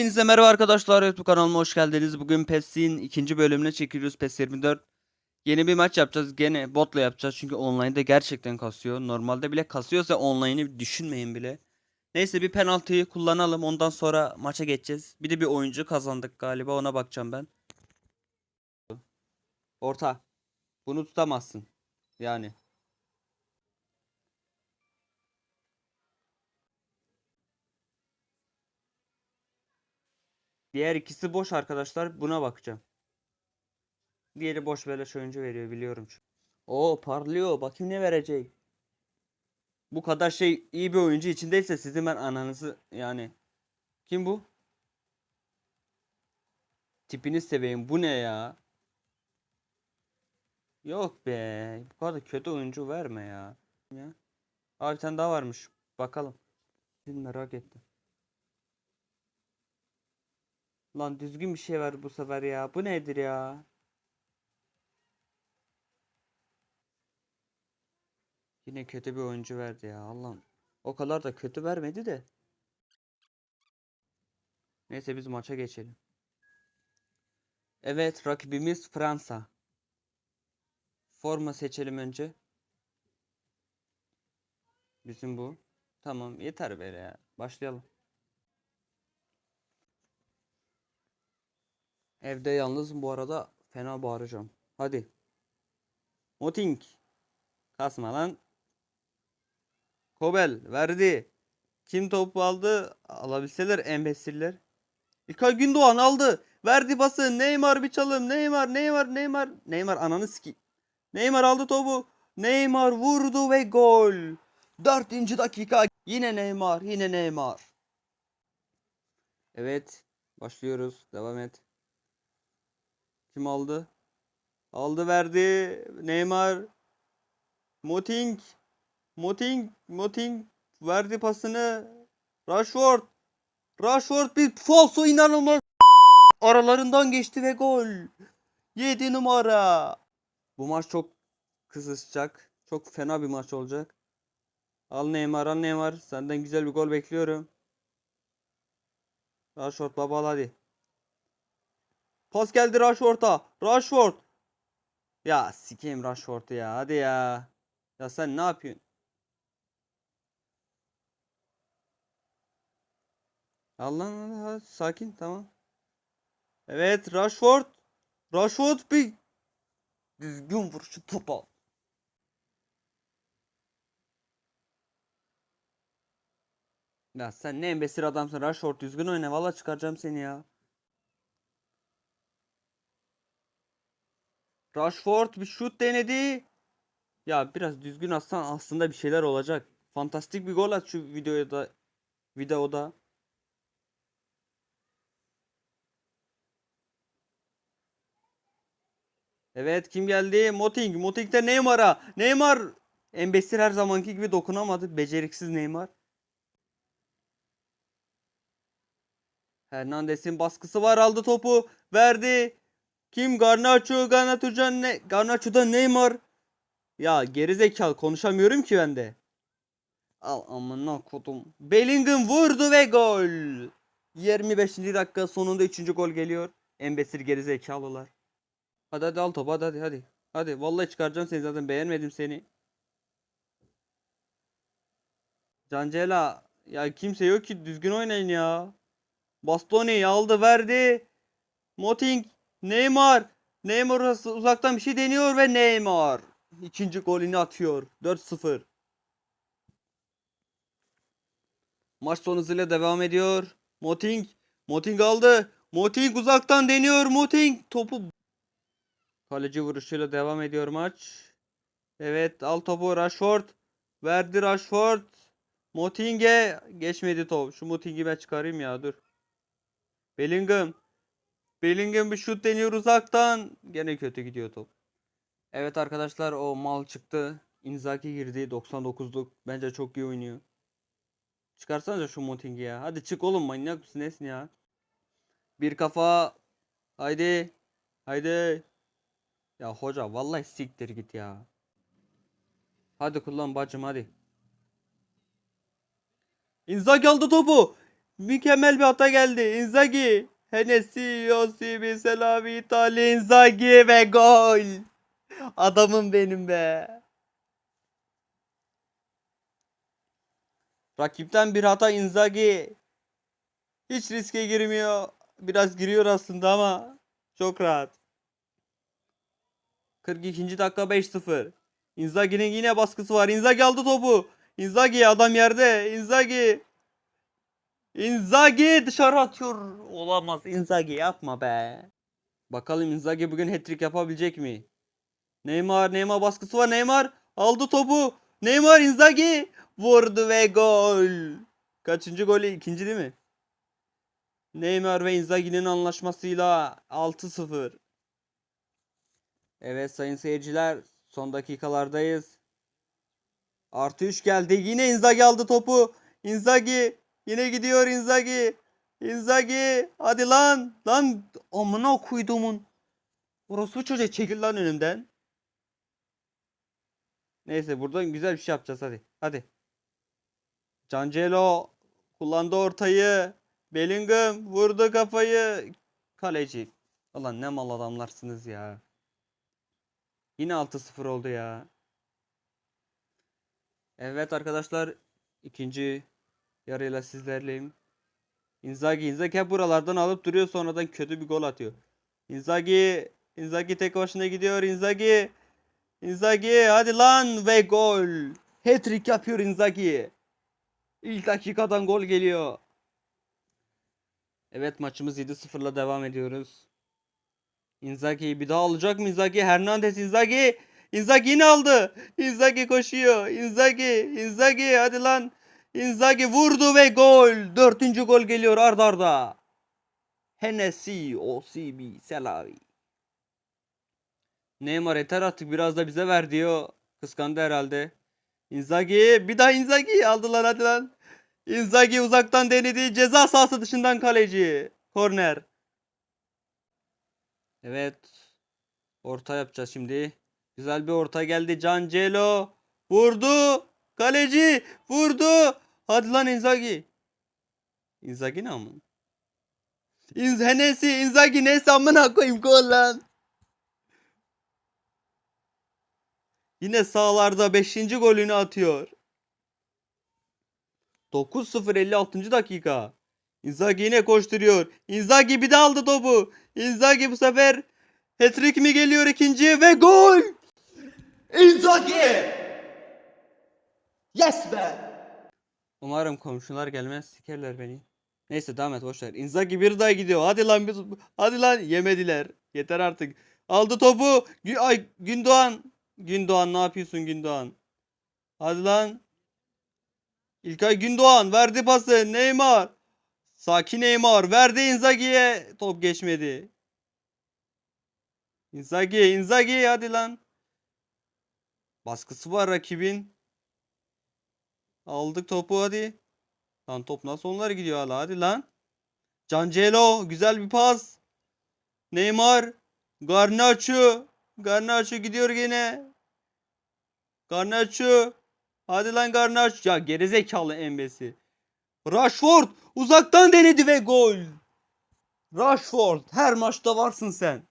Hepinize merhaba arkadaşlar. YouTube kanalıma hoş geldiniz. Bugün PES'in ikinci bölümüne çekiyoruz. PES 24. Yeni bir maç yapacağız. Gene botla yapacağız. Çünkü online'da gerçekten kasıyor. Normalde bile kasıyorsa online'ı düşünmeyin bile. Neyse bir penaltıyı kullanalım. Ondan sonra maça geçeceğiz. Bir de bir oyuncu kazandık galiba. Ona bakacağım ben. Orta. Bunu tutamazsın. Yani. Diğer ikisi boş arkadaşlar. Buna bakacağım. Diğeri boş beleş oyuncu veriyor biliyorum. Oo parlıyor. Bakayım ne verecek. Bu kadar şey iyi bir oyuncu içindeyse sizin ben ananızı yani. Kim bu? Tipini seveyim. Bu ne ya? Yok be. Bu kadar kötü oyuncu verme ya. Ya. Aa bir tane daha varmış. Bakalım. Şimdi merak ettim. Lan düzgün bir şey ver bu sefer ya. Bu nedir ya? Yine kötü bir oyuncu verdi ya Allah'ım. O kadar da kötü vermedi de. Neyse biz maça geçelim. Evet rakibimiz Fransa. Forma seçelim önce. Bizim bu. Tamam yeter böyle ya. Başlayalım. Evde yalnızım bu arada. Fena bağıracağım. Hadi. Moting. Kasma lan. Kobel verdi. Kim topu aldı? Alabilseler embesiller. İlkay Gündoğan aldı. Verdi pası. Neymar bir çalım. Neymar, Neymar, Neymar. Neymar ananı siki. Neymar aldı topu. Neymar vurdu ve gol. Dördüncü dakika. Yine Neymar, yine Neymar. Evet. Başlıyoruz. Devam et. Kim aldı? Aldı verdi. Neymar. Moting. Moting. Moting. Verdi pasını. Rashford. Rashford bir falso inanılmaz. Aralarından geçti ve gol. 7 numara. Bu maç çok kızışacak. Çok fena bir maç olacak. Al Neymar al Neymar. Senden güzel bir gol bekliyorum. Rashford baba al hadi. Pas geldi Rashford'a. Rashford. Ya sikeyim Rashford'u ya. Hadi ya. Ya sen ne yapıyorsun? Allah'ım hadi, sakin tamam. Evet Rashford. Rashford bir düzgün vur şu topa. Ya sen ne embesil adamsın Rashford düzgün oyna valla çıkaracağım seni ya. Rashford bir şut denedi. Ya biraz düzgün atsan aslında bir şeyler olacak. Fantastik bir gol at şu videoda. Videoda. Evet kim geldi? Moting. Moting'de Neymar'a. Neymar. Embesil her zamanki gibi dokunamadı. Beceriksiz Neymar. Hernandez'in baskısı var. Aldı topu. Verdi. Kim? Garnacho. Garnacho'dan ne? Garnacho'dan Neymar. Ya gerizekalı konuşamıyorum ki ben de. Al amına kodum. Bellingham vurdu ve gol. 25. dakika sonunda 3. gol geliyor. Embesil gerizekalılar. Hadi hadi al topu hadi hadi hadi. Hadi vallahi çıkaracağım seni zaten beğenmedim seni. Cancela ya kimse yok ki düzgün oynayın ya. Bastoni aldı verdi. Moting Neymar. Neymar uz- uzaktan bir şey deniyor ve Neymar. ikinci golünü atıyor. 4-0. Maç son hızıyla devam ediyor. Moting. Moting aldı. Moting uzaktan deniyor. Moting topu Kaleci vuruşuyla devam ediyor maç. Evet al topu Rashford. Verdi Rashford. Moting'e geçmedi top. Şu Moting'i ben çıkarayım ya dur. Bellingham. Bellingham bir şut deniyor uzaktan. Gene kötü gidiyor top. Evet arkadaşlar o mal çıktı. Inzaghi girdi 99'luk. Bence çok iyi oynuyor. Çıkarsanıza şu Moting'i ya. Hadi çık oğlum manyak mısın nesin ya? Bir kafa. Haydi. Haydi. Ya hoca vallahi siktir git ya. Hadi kullan bacım hadi. Inzaghi aldı topu. Mükemmel bir hata geldi. Inzaghi. Hennessy, Yosibi, Selavi, İtalya, Inzaghi ve gol. Adamım benim be. Rakipten bir hata Inzaghi. Hiç riske girmiyor. Biraz giriyor aslında ama çok rahat. 42. dakika 5-0. Inzaghi'nin yine baskısı var. Inzaghi aldı topu. Inzaghi adam yerde. Inzaghi. Inzaghi dışarı atıyor. Olamaz. Inzaghi yapma be. Bakalım Inzaghi bugün hat-trick yapabilecek mi? Neymar, Neymar baskısı var. Neymar aldı topu. Neymar Inzaghi vurdu ve gol. Kaçıncı golü? İkinci değil mi? Neymar ve Inzaghi'nin anlaşmasıyla 6-0. Evet sayın seyirciler son dakikalardayız. Artı 3 geldi. Yine Inzaghi aldı topu. Inzaghi yine gidiyor Inzaghi. Inzaghi hadi lan. Lan amına koyduğumun. Orası çocuğa çekil lan önümden. Neyse buradan güzel bir şey yapacağız hadi. Hadi. Cancelo kullandı ortayı. Bellingham vurdu kafayı. Kaleci. Ulan ne mal adamlarsınız ya. Yine 6-0 oldu ya. Evet arkadaşlar ikinci yarıyla sizlerleyim. Inzaghi, Inzaghi hep buralardan alıp duruyor sonradan kötü bir gol atıyor. Inzaghi, Inzaghi tek başına gidiyor Inzaghi. Inzaghi hadi lan ve gol. Hat-trick yapıyor Inzaghi. İlk dakikadan gol geliyor. Evet maçımız 7-0'la devam ediyoruz. Inzaghi bir daha alacak mı Inzaghi? Hernandez Inzaghi. Inzaghi yine aldı. Inzaghi koşuyor. Inzaghi. Inzaghi hadi lan. Inzaghi vurdu ve gol. Dördüncü gol geliyor arda arda. Hennessy, OCB, Selavi. Neymar yeter artık biraz da bize ver diyor. Kıskandı herhalde. Inzaghi bir daha Inzaghi aldılar hadi lan. Inzaghi uzaktan denedi. Ceza sahası dışından kaleci. Korner. Evet. Orta yapacağız şimdi. Güzel bir orta geldi. Cancelo. Vurdu. Kaleci. Vurdu. Hadi lan Inzaghi. Inzaghi ne amın? İnz Hennessy. Inzaghi neyse amına koyayım gol lan. Yine sağlarda 5. golünü atıyor. 9-0 56. dakika. Inzaghi yine koşturuyor. Inzaghi bir de aldı topu. Inzaghi bu sefer hat-trick mi geliyor ikinci ve gol! Inzaghi! Yes be! Umarım komşular gelmez sikerler beni. Neyse devam et boşver. Inzaghi bir daha gidiyor. Hadi lan biz hadi lan yemediler. Yeter artık. Aldı topu. Gü- Ay Gündoğan. Gündoğan ne yapıyorsun Gündoğan? Hadi lan. İlkay Gündoğan verdi pası. Neymar. Sakin Neymar verdi Inzaghi'ye. Top geçmedi. Inzaghi, Inzaghi hadi lan. Baskısı var rakibin. Aldık topu hadi. Lan top nasıl onlara gidiyor hala hadi lan. Cancelo güzel bir pas. Neymar. Garnacho. Garnacho gidiyor gene. Garnacho. Hadi lan Garnacho. Ya gerizekalı embesi. Rashford uzaktan denedi ve gol. Rashford her maçta varsın sen.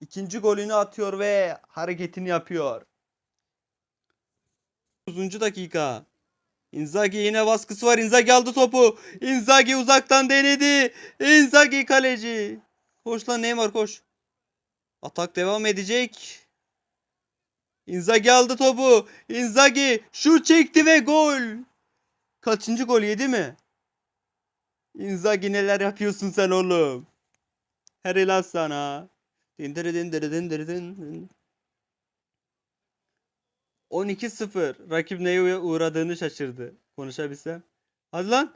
İkinci golünü atıyor ve hareketini yapıyor. 9. dakika. Inzaghi yine baskısı var. Inzaghi aldı topu. Inzaghi uzaktan denedi. Inzaghi kaleci. Koş lan Neymar koş. Atak devam edecek. Inzaghi aldı topu. Inzaghi şut çekti ve gol. Kaçıncı gol yedi mi? Inzaghi neler yapıyorsun sen oğlum? Helal sana. Dindiri dindiri dindiri din. 12-0. Rakip neye uğra- uğradığını şaşırdı. Konuşabilsem. Hadi lan.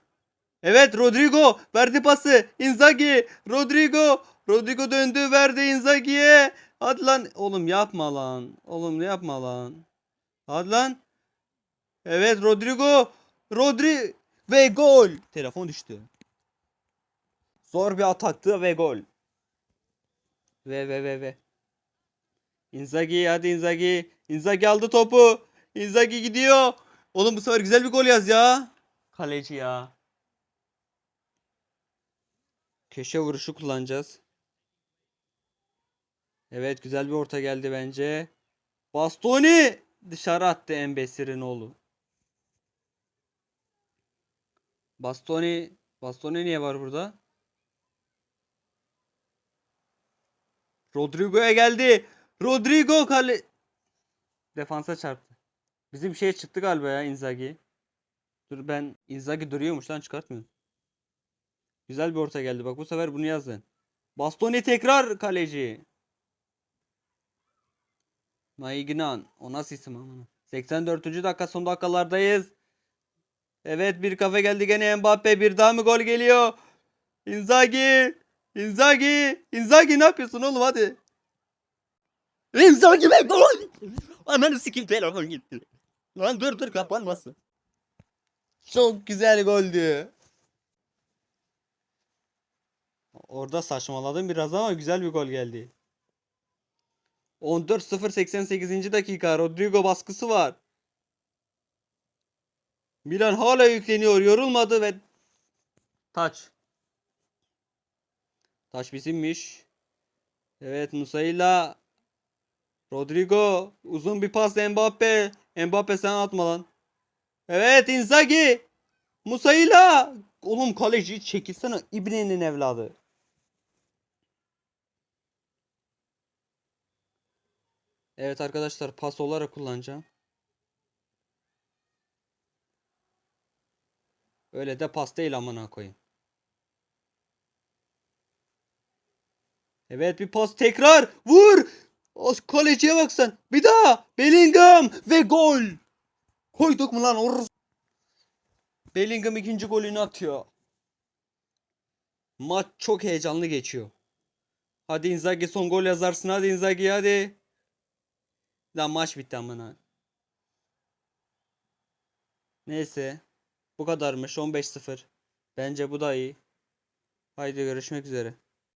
Evet Rodrigo verdi pası. Inzaghi. Rodrigo. Rodrigo döndü verdi Inzaghi'ye. Hadi lan. Oğlum yapma lan. Oğlum yapma lan. Hadi lan. Evet Rodrigo. Rodri ve gol. Telefon düştü. Zor bir ataktı ve gol. Ve ve ve ve. Inzaghi hadi Inzaghi. Inzaghi aldı topu. Inzaghi gidiyor. Oğlum bu sefer güzel bir gol yaz ya. Kaleci ya. Köşe vuruşu kullanacağız. Evet güzel bir orta geldi bence. Bastoni dışarı attı Embesir'in oğlu. Bastoni Bastoni niye var burada? Rodrigo'ya geldi. Rodrigo kale defansa çarptı. Bizim şey çıktı galiba ya Inzaghi. Dur ben Inzaghi duruyormuş lan çıkartmıyor. Güzel bir orta geldi. Bak bu sefer bunu yazdın. Bastoni tekrar kaleci. Maignan. O nasıl isim amına? 84. dakika son dakikalardayız. Evet bir kafe geldi gene Mbappe. Bir daha mı gol geliyor? Inzaghi. Inzaghi. Inzaghi ne yapıyorsun oğlum hadi. Inzaghi ve gol! Ananı sikim telefon gitti. Lan dur dur kapanmasın. Çok güzel goldü. Orada saçmaladım biraz ama güzel bir gol geldi. 14-0-88. dakika. Rodrigo baskısı var. Milan hala yükleniyor. Yorulmadı ve taç. Taç bizimmiş. Evet Musa'yla Rodrigo uzun bir pas Mbappe. Mbappe sen atma lan. Evet Inzaghi. Musa'yla. Oğlum kaleci çekilsene İbne'nin evladı. Evet arkadaşlar pas olarak kullanacağım. Öyle de pas değil amına koyayım. Evet bir pas tekrar. Vur. O kaleciye bak sen. Bir daha. Bellingham ve gol. Koyduk mu lan oruz? Bellingham ikinci golünü atıyor. Maç çok heyecanlı geçiyor. Hadi Inzaghi son gol yazarsın. Hadi Inzaghi hadi. Lan maç bitti amına. Neyse. Bu kadarmış. 15-0. Bence bu da iyi. Haydi görüşmek üzere.